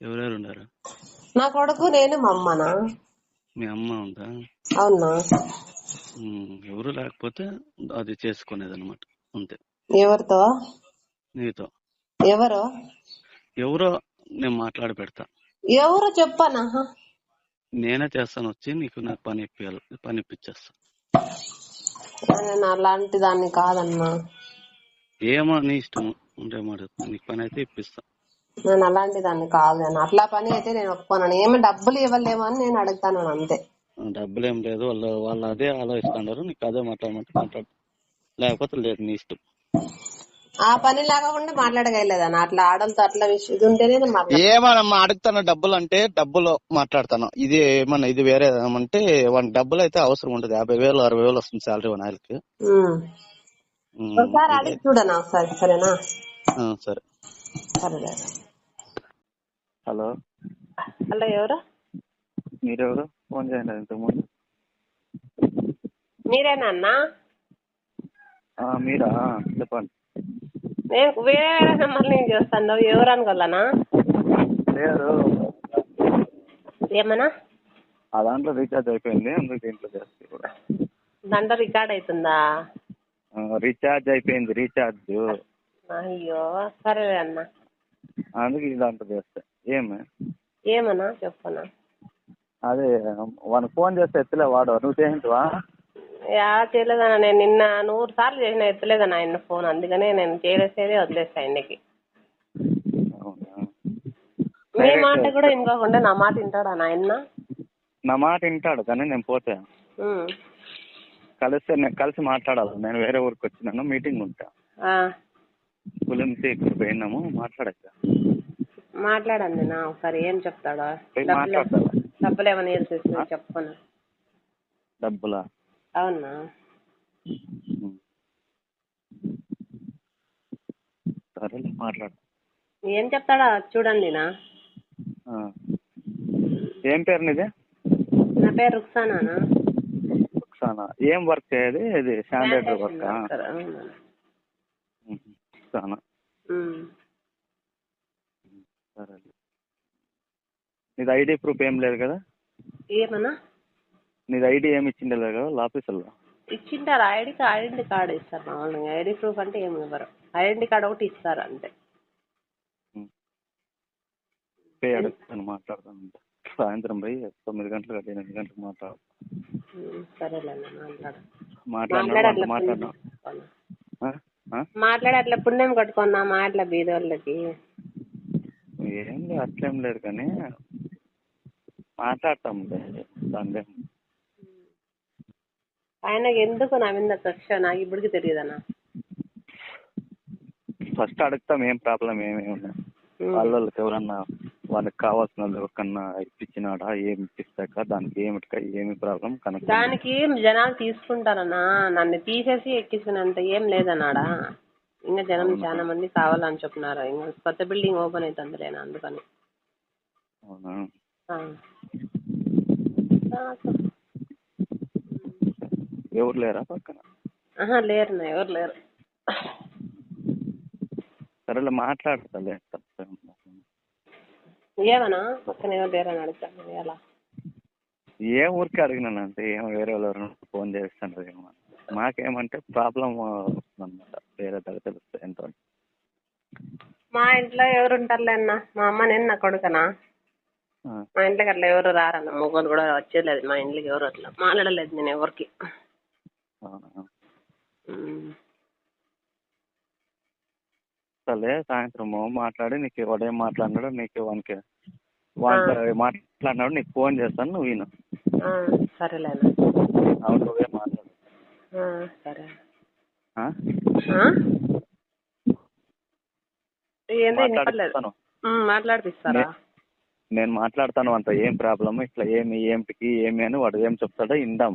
ఎవరెవరు ఉన్నారు నా కొడుకు నేను మా అమ్మనా? మీ అమ్మ ఉందా? అవునా? ఎవరు లేకపోతే అది చేసుకునేది అనమాట అంతే. ఎవరితో? నీతో. ఎవరు? ఎవరో నేను మాట్లాడి పెడతా. ఎవరు చెప్పనా? నేనే చేస్తాను వచ్చి నీకు నాకు పని ఇప్పించాలి పని ఇప్పించేస్తా నేను అలాంటి దాన్ని కాదన్నా. ఏమో నీ ఇష్టం ఉంటే మాట నీకు పని అయితే ఇప్పిస్తా. నేను అలాంటి దాన్ని కాదు అన్న అట్లా పని అయితే నేను ఒప్పుకోను. ఏమి డబ్బులు ఇవ్వలేమో అని నేను అడుగుతాను అంతే. డబ్బులు ఏం లేదు. వాళ్ళు వాళ్ళు అదే ఆలోచిస్తున్నారు. నీకు అదే మాట్లాడమంటే మాట్లాడు. లేకపోతే లేదు నీ ఇష్టం. ఆ పని లేకుండా మాట్లాడగలేదన్న అట్లా ఆడలతో అట్లా విషయం ఇది ఉంటేనే నేను ఏమన్నా అడుగుతాను డబ్బులు అంటే డబ్బులు మాట్లాడతాను. ఇది ఏమన్నా ఇది వేరే ఏమంటే వానికి డబ్బులు అయితే అవసరం ఉండదు. యాభై వేలు అరవై వేలు వస్తుంది శాలరీ వన్ ఆయనకి. ఒకసారి అడిగి చూడనా ఒకసారి సరేనా? సరే సరే. హలో. హలో ఎవరు? మీరెవరు? ఫోన్ చేయండి ఇంతకుముందు మీరేనా అన్నా? మీరా? చెప్పండి. నేను వేరే వేరే నెంబర్ నుంచి చేస్తాను ఎవరు అనుకోవాలనా? లేదు. ఏమన్నా? ఆ దాంట్లో రీఛార్జ్ అయిపోయింది అందుకు దీంట్లో చేస్తే కూడా. దాంట్లో రికార్డ్ అవుతుందా? రీఛార్జ్ అయిపోయింది రీఛార్జ్. అయ్యో సరేలే అన్న. అందుకు ఈ దాంట్లో చేస్తే. ఏమి? ఏమన్నా? చెప్పనా? అదే వానికి ఫోన్ చేస్తే ఎత్తలే వాడు. నువ్వు చేయించువా? యా చేయలేదన్న. నేను నిన్న నూరు సార్లు చేసిన ఎత్తలేదన్న ఆయన ఫోన్. అందుకనే నేను చేసేదే వదిలేస్తా ఆయనకి. మీ మాట కూడా ఇంకోకుండా నా మాట వింటాడా నాయన నా మాట వింటాడు కానీ నేను పోతే. కలిస్తే నేను కలిసి మాట్లాడాలి. నేను వేరే ఊరికి వచ్చినాను మీటింగ్ ఉంటా. గురించి ఇక్కడ పోయినాము మాట్లాడచ్చా? మాట్లాడండి నా ఒకసారి ఏం చెప్తాడా? డబ్బులు ఏమైనా వేసేసి చెప్పను? డబ్బులా? అవునా. సరేలే మాట్లాడు. ఏం చెప్తాడా చూడండి నా. ఏం పేరు నీది? నా పేరు రుక్సానా రుక్సానా. ఏం వర్క్ చేయది ఇది శానిటరీ వర్క్? సరేలే. నీది ఐడి ప్రూఫ్ ఏం లేదు కదా? ఏమన్నా? నీది ఐడి ఏమి ఇచ్చిండే లేదు కదా ఆఫీసులో ఇచ్చింటారు ఐడి కార్డ్ ఐడెంటి కార్డు ఇస్తారు మామూలుగా. ఐడి ప్రూఫ్ అంటే ఏమి ఇవ్వరు. ఐడెంటి కార్డు ఒకటి ఇస్తారు అంతే. అడుగుతాను మాట్లాడతాను సాయంత్రం పోయి తొమ్మిది గంటలకు అట్లా ఎనిమిది గంటలకు మాట్లాడు. ఉమ్, సరేలేండి మాట్లాడు. మాట్లాడినా మాట్లాడు అట్లా పుణ్యం అట్లా కట్టుకున్నా మాట్లా బీదోళ్ళకి. ఏం లేదు అట్లేం లేదు కానీ మాట్లాడతాం దాని ఆయనకి ఎందుకు నా మీద కక్ష? నాకు ఇప్పటికి తెలియదన్నా. ఫస్ట్ అడుగుతాం ఏం ప్రాబ్లం ఏమేమి ఉన్నాయి? వాళ్ళ వాళ్ళకి ఎవరన్నా వాళ్ళకి కావాల్సిన ఎవరికన్నా ఇప్పించినాడా ఏమి ఇప్పిస్తాక దానికి ఏమిటి ఏమి ప్రాబ్లం కనుక దానికి జనాలు తీసుకుంటారన్నా నన్ను తీసేసి ఎక్కించినంత ఏం లేదన్నాడా? ఇంకా జనం చాలా మంది కావాలని చెప్తున్నారు ఇంకా కొత్త బిల్డింగ్ ఓపెన్ అవుతుంది లేనా అందుకని. అవునా. ఎవరు లేరా పక్కన? ఆహా లేరు ఎవరు లేరు. సరేలే మాట్లాడతాలే తప్పేం లేదు. ఏమన్నా పక్కన ఎవరు లేరని అడుగుతాను ఎలా? ఏ ఊరికి అడిగినానంటే ఏమో వేరే వాళ్ళు ఫోన్ చేస్తుంటారు ఏమో. మాకేమంటే ప్రాబ్లం వస్తుందన్నమాట వేరే దగ్గర తెలుస్తే ఎంతో మా ఇంట్లో ఎవరు ఉంటారులే అన్న మా అమ్మ నేను నా కొడుకనా? మా ఇంట్లోకి అట్లా ఎవరు రారన్న మొగలు కూడా వచ్చేలేదు మా ఇంట్లోకి ఎవరు అట్లా మాట్లాడలేదు నేను ఎవరికి. సరే సాయంత్రము మాట్లాడి నీకు వాడేం మాట్లాడినాడో నీకు వానికి వానికి మాట్లాడినాడు నీకు ఫోన్ చేస్తాను నువ్వు విను. సరేలేనా. అవును నువ్వే మాట్లాడు. సరే. మాట్లాడిపిస్తారా? నేను మాట్లాడతాను అంత ఏం ప్రాబ్లమ్ ఇట్లా ఏమి ఏమిటికి ఏమి అని వాడు ఏం చెప్తాడో ఇందాం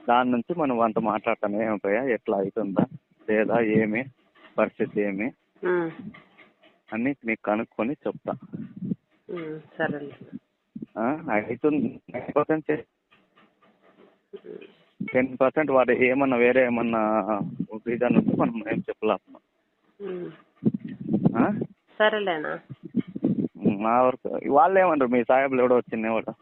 దాని నుంచి మనం వంట మాట్లాడతాను ఏమైపోయా ఎట్లా అవుతుందా లేదా ఏమి పరిస్థితి ఏమి అని నీకు కనుక్కొని చెప్తా. అవుతుంది నైన్ పర్సెంట్ టెన్ పర్సెంట్ వాడు ఏమన్నా వేరే ఏమన్నా రీజన్ ఉంటే మనం ఏం చెప్పలేము? సరేలేనా? మా వరకు వాళ్ళు ఏమంటారు? మీ సాహెబ్లు ఎవడో వచ్చింది ఎవడో?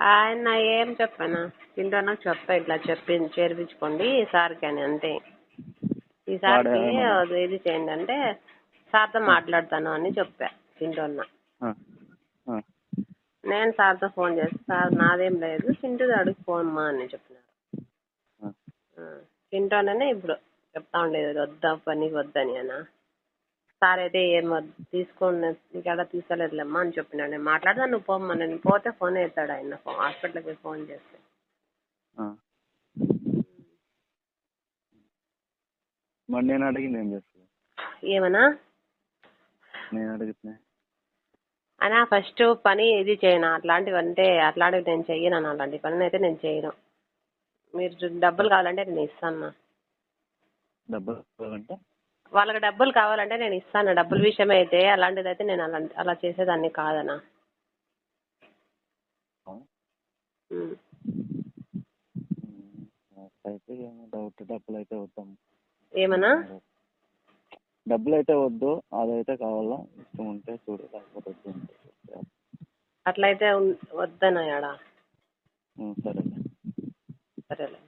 ఆయన ఏం చెప్పాను. చింటూ చెప్పా ఇట్లా చెప్పి చేర్పించుకోండి సార్కి అని అంతే. ఈ సార్కి వాడు అది ఇది చేయండి అంటే సార్తో మాట్లాడతాను అని చెప్పా. ఆ, నేను సార్తో ఫోన్ చేసి సార్ నాదేం లేదు. చింటూ అడుగు ఫోన్ మా అని చెప్పినారు. ఆ. చింటూ అన్ననే ఇప్పుడు చెప్తా ఉండేది. వద్దా పనికి వద్దని అన్న. సార్ అయితే ఏం తీసుకోండి నీకు ఎలా తీసుకోలేదులేమ్మా అని చెప్పినాడు. నేను మాట్లాడదా నువ్వు పోమ్మా. నేను పోతే ఫోన్ ఎత్తాడు ఆయన. హాస్పిటల్కి ఫోన్ చేస్తే. మరి నేను అడిగింది ఏం చేస్తుంది ఏమన్నా? నేను అడిగితే? అన్నా ఫస్ట్ పని ఇది చేయను? అట్లాంటివి అంటే అట్లాంటివి నేను చెయ్యను అన్న. అలాంటి పని అయితే నేను చేయను. మీరు డబ్బులు కావాలంటే నేను ఇస్తాను అన్న. డబ్బులు వాళ్ళకి డబ్బులు కావాలంటే నేను ఇస్తాను డబ్బుల విషయం అయితే అలాంటిది అయితే నేను అలా అలా చేసేదాన్ని కాదన్నా. ఆ. ఉమ్. ఉమ్, అయితే ఏమో డౌట్ డబ్బులు అయితే వద్దాం. ఏమన్నా? డబ్బులు అయితే వద్దు అదైతే కావాలా? ఇష్టం ఉంటే చూడు లేకపోతే వద్దు అంటే చూడు. అట్లయితే ఉన్- వద్దన్నా యాడా ఉమ్, సరేలే. సరేలే.